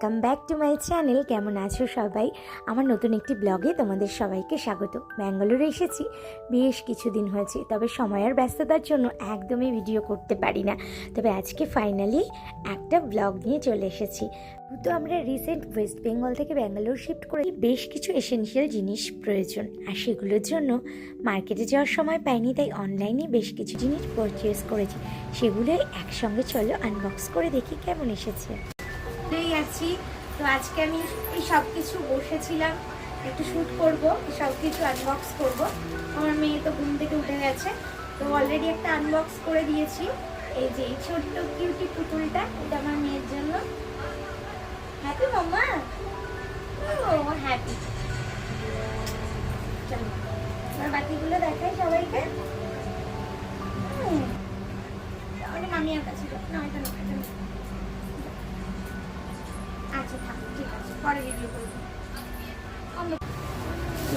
Welcome back to my channel. কেমন আছো সবাই? আমার নতুন একটি ব্লগে তোমাদের সবাইকে স্বাগত। ব্যাঙ্গালোরে এসেছি, বেশ কিছুদিন হয়েছে, তবে সময়ের ব্যস্ততার জন্য একদমই ভিডিও করতে পারি না। তবে আজকে ফাইনালি একটা ব্লগ নিয়ে চলে এসেছি। তো আমরা রিসেন্ট ওয়েস্ট বেঙ্গল থেকে ব্যাঙ্গালোর শিফট করে বেশ কিছু এসেনশিয়াল জিনিস প্রয়োজন, আর সেগুলোর জন্য মার্কেটে যাওয়ার সময় পাইনি, তাই অনলাইনে বেশ কিছু জিনিস পারচেস করেছি। সেগুলোই একসঙ্গে চলো আনবক্স করে দেখি কেমন এসেছে। এই আছি। তো আজকে আমি এই সব কিছু বসেছিলাম, একটু শ্যুট করব সব কিছু আনবক্স করব। আমার মেয়ে তো ঘুম থেকে উঠে গেছে। তো অলরেডি একটা আনবক্স করে দিয়েছি। এই যে এই ছোট্ট কিউটি পুতুলটা, এটা আমার মেয়ের জন্য। হ্যাপি মাম্মা ও হ্যাপি চলো আমার বাতিগুলো দেখাই সবাইকে। ওটা মামিয়ার কাছে। না, এটা না। পরে রিভিউ করব।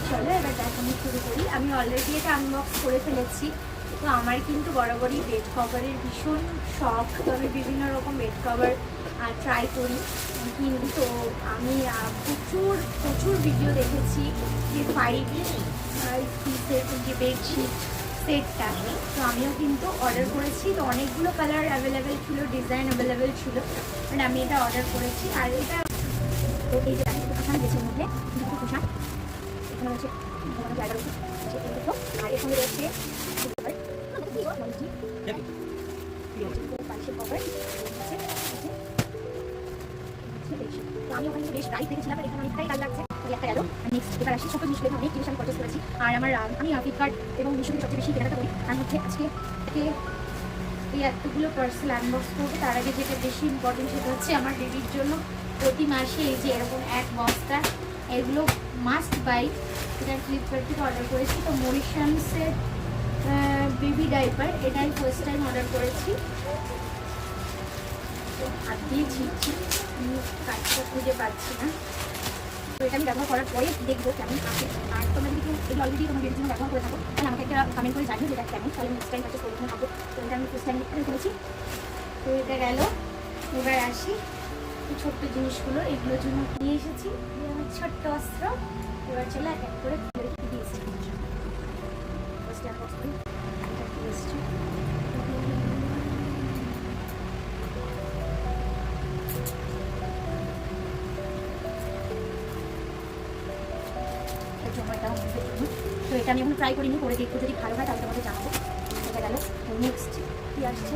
চলো, এবার দেখানো শুরু করি। আমি অলরেডি এটা আনবক্স করে ফেলেছি। তো আমার কিন্তু বরাবরই বেড কভারের ভীষণ শখ। তো আমি বিভিন্ন রকম বেড কভার ট্রাই করি। কিন্তু আমি প্রচুর প্রচুর ভিডিও দেখেছি যে ফাইভ যে বেডশিট সেটটা তো আমিও কিন্তু অর্ডার করেছি। তো অনেকগুলো কালার অ্যাভেলেবেল ছিল ডিজাইন অ্যাভেলেবেল ছিল। বাট আমি এটা অর্ডার করেছি। আর এটা তো এই যে দেখো কুশান বেছে মধ্যে দুটো কুশান এখানে হচ্ছে জায়গা রয়েছে আর এর সঙ্গে রয়েছে আমি ওখানে বেশ প্রাইস দেখেছিলাম আর এখানে অনেকটাই ডাল লাগছে। একটা গেল। নেক্সট এবার আসি ছোট এখানে অনেক জিনিস আমি পারচেস করেছি। আর আমার আমি ফ্লিপকার্ট এবং মিশো থেকে সবচেয়ে বেশি কেনাকাটা করি। আর হচ্ছে আজকে এই এতগুলো পার্সেল আনবক্স করব তার আগে যেটা বেশি ইম্পর্টেন্ট সেটা হচ্ছে আমার বেবির জন্য প্রতি মাসে এই যে এরকম এক বস্তা, এগুলো মাস্ট বাই এটা ফ্লিপকার্ট থেকে অর্ডার করেছি। তো মরিশানসের বেবি ডাইপার এটাই ফার্স্ট টাইম অর্ডার করেছি। হাত দিয়ে ছিটছি। কাজটা খুঁজে পাচ্ছি না। তো এটা আমি ব্যবহার করার পরে দেখব কেমন আছে। আর কেউ এগুলো অলরেডি তোমার বেবির জন্য ব্যবহার করে থাকো। তাহলে আমাকে একটা কমেন্ট করে জানিও যে এটা কেমন। তাহলে নেক্সট টাইম করে কিনে খাব তো এটা আমি ফার্স্ট টাইম করেছি। তো এটা গেল। এবার আসি। এই ছোট্ট জিনিসগুলো এগুলোর জন্য নিয়ে এসেছি। আমার ছোট্ট অস্ত্র এবার চলে এক এক করে দিয়েছি। তো এটা আমি এখন ট্রাই করিনি করে দেখব যদি ভালো হয় তাহলে তোমাদের জানাব। এটা গেল। নেক্সট কি আসছে?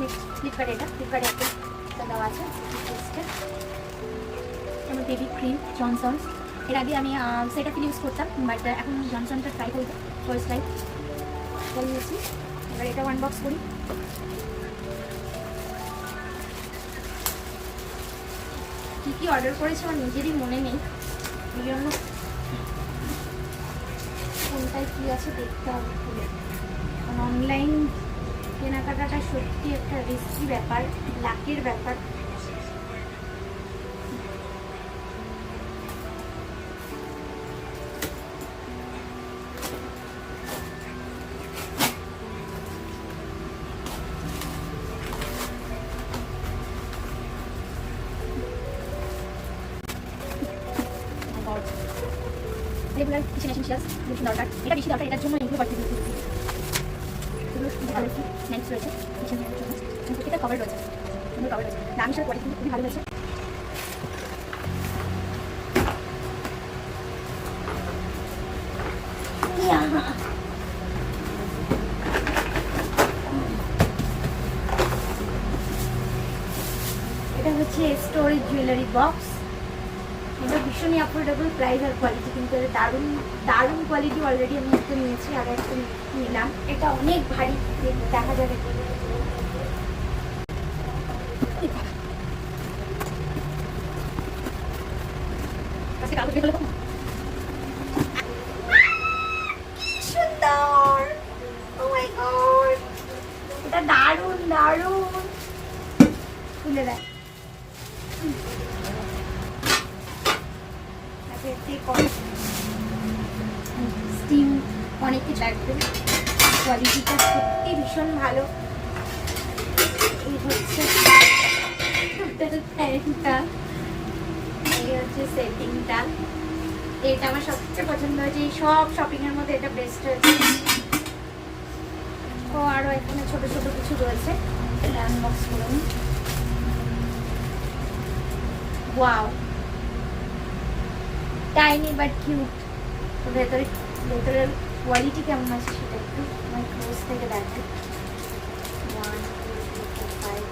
নেক্সট ফ্লিপকার্ট এটা ফ্লিপকার্টে একটা দেওয়া আছে যেমন বেবি ক্রিম জনসনস এর আগে আমি সেটা ইউজ করতাম বাট এখন জনসনটা ট্রাই করব ফার্স্ট টাইম নিয়েছি। এবার এটা ওয়ান বক্স করি। কী কী অর্ডার করেছি আমার নিজেরই মনে নেই। এই জন্য কোনটায় কী আছে দেখতে হবে। অনলাইন কেনাকাটাটা সত্যি একটা রিস্কি ব্যাপার লাকের ব্যাপার। রেগুলার কিচেন এসেন্সিয়ালস বেশি দরকার এটা বেশি দরকার, এটার জন্য এগুলো দিতে দিচ্ছি এটা হচ্ছে স্টোরেজ জুয়েলারি বক্স ভীষণই অ্যাফোর্ডেবল প্রাইস আর কোয়ালিটি কিন্তু এটা দারুণ দারুণ কোয়ালিটি অলরেডি আমি একটা নিয়েছি আর একটা নিলাম। এটা অনেক ভারী দেখা যাবে। সুন্দর। ও মাই গড এটা দারুণ দারুণ। খুলে দেয় স্টিম অনেক কিছু লাগবে কোয়ালিটিটা সত্যি ভীষণ ভালো। এই হচ্ছে প্যান্টটা এই হচ্ছে সেটিংটা এটা আমার সবচেয়ে পছন্দ হয়েছে। এই সব শপিং এর মধ্যে এটা বেস্ট হয়েছে। ও আরও এখানে ছোট ছোট কিছু রয়েছে। আনবক্স করুন। ওয়াও টাইনি বাট কিউট তো ভেতরে, ভেতরের কোয়ালিটি কেমন আছে সেটা একটু আমার ক্লোজ থেকে দেখাই ওয়ান টু ফাইভ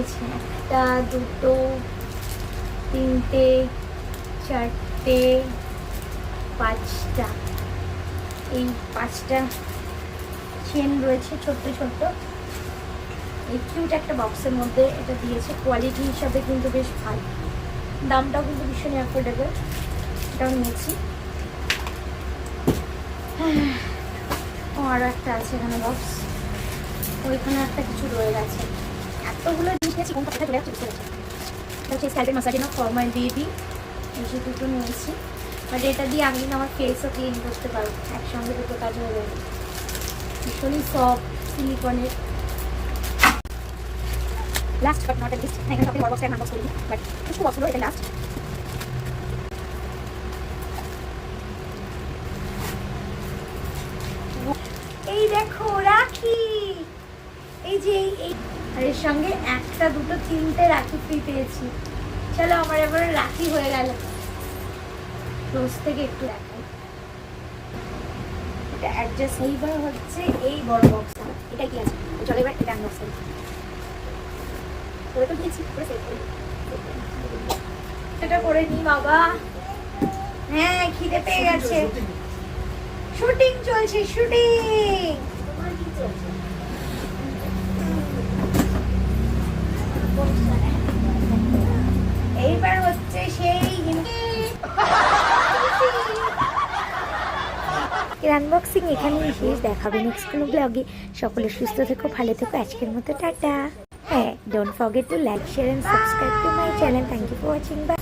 একটা, দুটো, তিনটে, চারটে, পাঁচটা। এই পাঁচটা চেন রয়েছে, ছোট্ট ছোট্ট। এই কিউট একটা বক্সের মধ্যে এটা দিয়েছে। কোয়ালিটি হিসাবে কিন্তু বেশ ভালো। দামটাও কিন্তু ভীষণই অ্যাফোর্ডেবল এটাও নিয়েছি। ও আরও একটা আছে এখানে বক্স ওইখানে একটা কিছু রয়ে গেছে। এতগুলো জিনিস নিয়েছি কোনটা কোথায় চলে হচ্ছে স্ক্যাল্পের মাসাজিনো ফর্মাল বেবি এই যে দুটো নিয়েছি। বাট এটা দিয়ে আমি আমার ফেসও ক্লিন করতে পারব। একসঙ্গে দুটো কাজ হয়ে যাবে। ভীষণই সফট সিলিকনের লাস্ট বাট নট লিস্ট এখানে সবথেকে বড় বক্সটা আনবক্স করিনি বাট কিছু বক্স হলো এটা লাস্ট এই দেখো, রাখি! এই যে, এই আর এর সঙ্গে একটা, দুটো, তিনটে রাখি ফ্রি পেয়েছি। চলো, আমার এবারে রাখি হয়ে গেল। রোজ থেকে একটু দেখাই। এটা অ্যাডজাস্ট এইবার হচ্ছে এই বড় বক্সটা এটা কি আছে? চলো, এবার এটা আনবক্স করি। করে তো দিয়েছি করে সেভ করি এটা করে নি বাবা। হ্যাঁ খিদে পেয়ে গেছে। শুটিং চলছে শুটিং এইবার হচ্ছে সেই আনবক্সিং এখানেই শেষ। দেখাবে নেক্সট কোনো ব্লগে সকলে সুস্থ থেকো ভালো থেকো। আজকের মতো tata. Don't forget to like, share and subscribe to my channel. Thank you for watching. Bye.